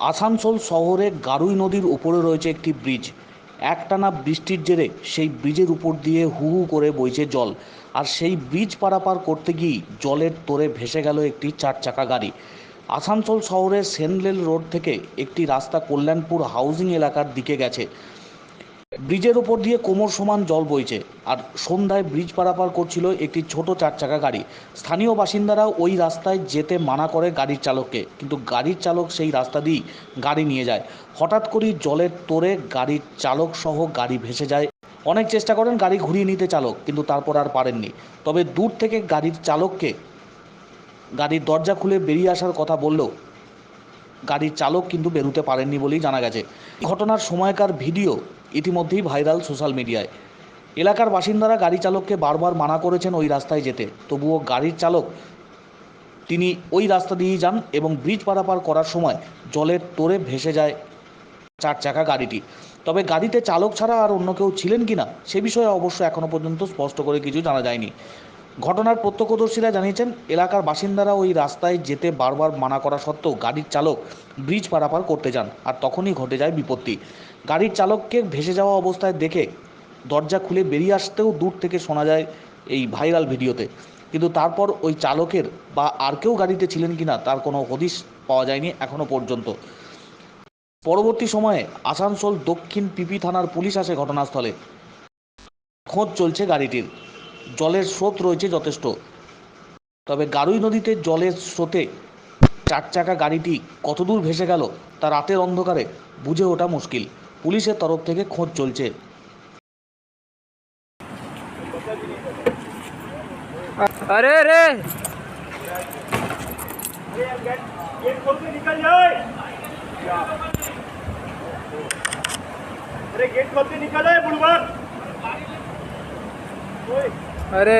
আসানসোল শহরে গারুই নদীর উপরে রয়েছে একটি ব্রিজ। একটানা বৃষ্টির জেরে সেই ব্রিজের উপর দিয়ে হু হু করে বইছে জল। আর সেই ব্রিজ পারাপার করতে গিয়েই জলের তোরে ভেসে গেল একটি চার চাকা গাড়ি। আসানসোল শহরের সেনলেল রোড থেকে একটি রাস্তা কল্যাণপুর হাউজিং এলাকার দিকে গেছে। ব্রিজের ওপর দিয়ে কোমর সমান জল বইছে, আর সন্ধ্যায় ব্রিজ পারাপার করছিল একটি ছোট চার চাকা গাড়ি। স্থানীয় বাসিন্দারা ওই রাস্তায় যেতে মানা করে গাড়ির চালককে, কিন্তু গাড়ির চালক সেই রাস্তা দিয়েই গাড়ি নিয়ে যায়। হঠাৎ করেই জলের তোরে গাড়ির চালক সহ গাড়ি ভেসে যায়। অনেক চেষ্টা করেন গাড়ি ঘুরিয়ে নিতে চালক, কিন্তু তারপর আর পারেননি। তবে দূর থেকে গাড়ির চালককে গাড়ির দরজা খুলে বেরিয়ে আসার কথা বললেও গাড়ির চালক কিন্তু বেরোতে পারেননি বলেই জানা গেছে। ঘটনার সময়কার ভিডিও ইতিমধ্যেই ভাইরাল সোশ্যাল মিডিয়ায়। এলাকার বাসিন্দারা গাড়ি চালককে বারবার মানা করেছেন ওই রাস্তায় যেতে। তবুও গাড়ির চালক তিনি ওই রাস্তা দিয়েই যান এবং ব্রিজ পারাপার করার সময় জলের তোরে ভেসে যায় চার চাকা গাড়িটি। তবে গাড়িতে চালক ছাড়া আর অন্য কেউ ছিলেন কিনা, সে বিষয়ে অবশ্য এখনও পর্যন্ত স্পষ্ট করে কিছু জানা যায়নি। ঘটনার প্রত্যক্ষদর্শীরা জানিয়েছেন, এলাকার বাসিন্দারা ওই রাস্তায় যেতে বারবার মানা করা সত্ত্বেও গাড়ির চালক ব্রিজ পারাপার করতে যান আর তখনই ঘটে যায় বিপত্তি। গাড়ির চালককে ভেসে যাওয়া অবস্থায় দেখে দরজা খুলে বেরিয়ে আসতেও দূর থেকে শোনা যায় এই ভাইরাল ভিডিওতে। কিন্তু তারপর ওই চালকের বা আর কেউ গাড়িতে ছিলেন কিনা তার কোনো হদিশ পাওয়া যায়নি এখনও পর্যন্ত। পরবর্তী সময়ে আসানসোল দক্ষিণ পিপি থানার পুলিশ আসে ঘটনাস্থলে। খোঁজ চলছে গাড়িটির। জলের স্রোত রয়েছে যথেষ্ট তবে গারুই নদীতে জলের স্রোতে চার চাকা গাড়িটি কতদূর ভেসে গেল তা রাতের অন্ধকারে বুঝে ওঠা মুশকিল পুলিশের তরফ থেকে খোঁজ চলছে अरे अरे गेट खोल के निकल जाए अरे गेट खोल के निकल जाए बुढ़वा अरे